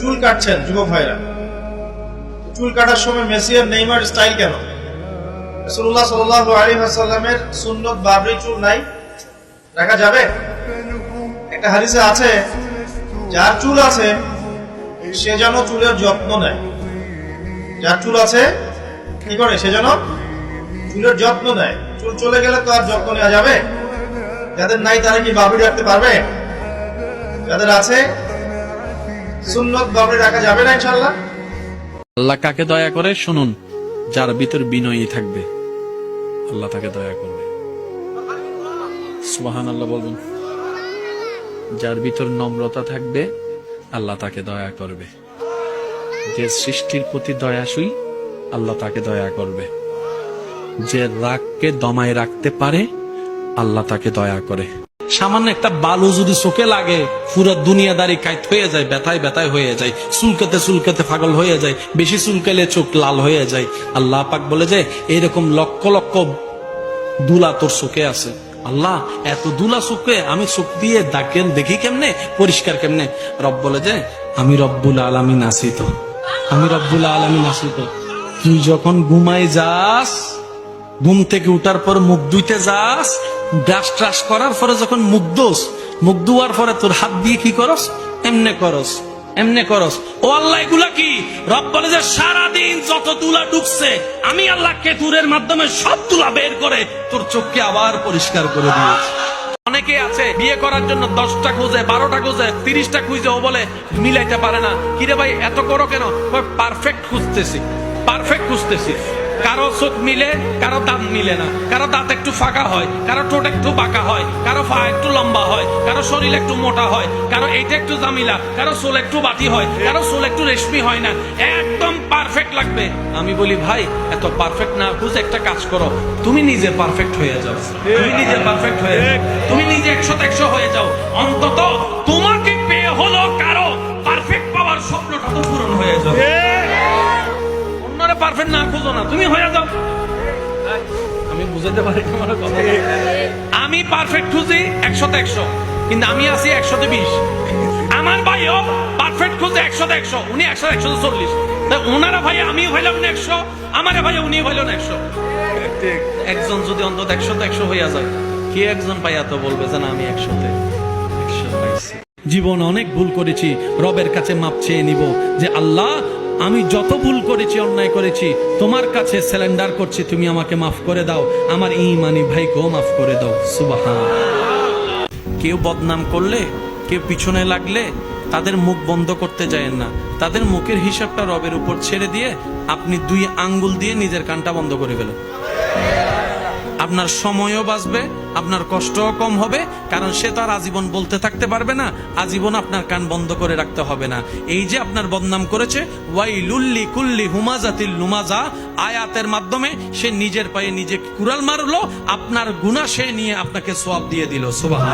চুল কাটছেন যুবক ভাইরা। চুল কাটার সময় মেসি আর নেইমার স্টাইল কেন? রাসূলুল্লাহ সাল্লাল্লাহু আলাইহি ওয়াসাল্লামের সুন্নত বাবরি চুল নাই। রাখা যাবে? একটা হাদিসে আছে, যার চুল আছে, সে যেন চুলের যত্ন নেয়। যার চুল আছে, কি করে? সে যেন চুলের যত্ন নেয়। চুল চলে গেলে তো আর যত্ন নেওয়া যাবে? যাদের নাই তারা কি বাবরি রাখতে পারবে? যাদের আছে সুন্নত বাবরি রাখা যাবে না ইনশাল্লাহ আল্লাহ কাকে দয়া করে? শুনুন, যার ভিতর বিনয়ী থাকবে, আল্লাহ তাকে দয়া করবে। সুবাহান আল্লাহ বলবেন, যার ভিতর নম্রতা থাকবে, আল্লাহ তাকে দয়া করবে। যে সৃষ্টির প্রতি দয়াসুই আল্লাহ তাকে দয়া করবে। যে রাগকে দমায় রাখতে পারে, আল্লাহ তাকে দয়া করে। সামান্য একটা বালু যদি চোখে লাগে, পুরো দুনিয়াদারি কাইত হয়ে যায়, ব্যথায় ব্যথায় হয়ে যায়, চুলকাতে চুলকাতে পাগল হয়ে যায়, বেশি চুলকালে চোখ লাল হয়ে যায়। আল্লাহ পাক বলে যে এরকম লক্ষ লক্ষ দুলা তোর চোখে আছে। আল্লাহ, এত দুলা চোখে আমি চোখ দিয়ে দাকেন দেখি কেমনে, পরিষ্কার কেমনে? রব বলে যে, আমি রব্বুল আলামিন আছি তো। আমি রব্বুল আলামিন আছি তো। তুই যখন ঘুমাই যাস, ঘুম থেকে উঠার পর মুখ ধুইতে যাস ব্রাশ ট্রাশ করার পরে যখন মুখ মুখ ধোয়ার পরে তোর হাত দিয়ে কি করস? এমনে করস এমনে করস। ও আল্লাহ, এগুলা কি? রব বলে যে সারাদিন যত তুলা ঢুকছে আমি আল্লাহ কেতুরের মাধ্যমে সব তুলা বের করে তোর চোখকে আবার পরিষ্কার করে দিয়েছি। অনেকে আছে, বিয়ে করার জন্য দশটা খুঁজে, বারোটা খুঁজে, তিরিশটা খুঁজে, ও বলে, মিলাইতে পারে না। কিরে ভাই, এত করো কেন? পারফেক্ট খুঁজতেছি পারফেক্ট খুঁজতেছি। কারও চোখ মিলে, কারও দাঁত মিলে না। কারও দাঁত একটু ফাঁকা হয়, কারও ঠোঁট একটু বাঁকা হয়, কারও পা একটু লম্বা হয়, কারও শরীর একটু মোটা হয়, কারও এইটা একটু জামিলা, কারও চুল একটু বাতি হয়, কারও চুল একটু রেশমি হয় না। একদম পারফেক্ট লাগবে। আমি বলি, ভাই, এত পারফেক্ট না খুঁজে একটা কাজ করো। তুমি নিজে পারফেক্ট হয়ে যাও। তুমি নিজে পারফেক্ট হয়ে যাও। তুমি নিজে একশো একশো হয়ে যাও। অন্তত তোমাকে পেয়ে হলো কারও পারফেক্ট পাওয়ার স্বপ্নটা তো পূরণ পারফেক্ট না খুঁজো না। তুমি হয়ে যাও। আমি বুঝাতে পারি তোমার কথা। আমি পারফেক্ট খুঁজি একশোতে একশো কিন্তু আমি আছি একশোতে বিশ। আমার ভাইও পারফেক্ট খুঁজে একশোতে একশো উনি একশো একশোতে চল্লিশ। ওনারা ভাই আমি হইলাম না একশো আমার ভাই উনি হইলেন একশো। একজন যদি অন্তত একশোতে একশো হইয়া যায় কে একজন পাইয়া তো বলবে যে না আমি একশোতে একশো পাইছি? জীবন অনেক ভুল করেছি রবের কাছে মাপ চেয়ে নিব যে আল্লাহ আমি যত ভুল করেছি করেছি, তোমার কাছে স্যালেন্ডার করছি, তুমি আমাকে মাফ করে দাও। আমার ইমানি ভাইকেও মাফ করে দাও। সুবাহ কেউ বদনাম করলে, কেউ পিছনে লাগলে, তাদের মুখ বন্ধ করতে যায় না। তাদের মুখের হিসাবটা রবের উপর ছেড়ে দিয়ে আপনি দুই আঙ্গুল দিয়ে নিজের কানটা বন্ধ করে ফেলেন। আপনার সময়ও বাঁচবে, আপনার কষ্টও কম হবে, কারণ সে তার আজীবন বলতে থাকতে পারবে না, আজীবন আপনার কান বন্ধ করে রাখতে হবে না। এই যে আপনার বদনাম করেছে ওয়াই লুল্লি কুল্লি হুমাজাতিল লুমাজা আয়াতের মাধ্যমে সে নিজের পায়ে নিজে কুড়াল মারলো, আপনার গুণা সে নিয়ে আপনাকে সোয়াব দিয়ে দিল সুবাহ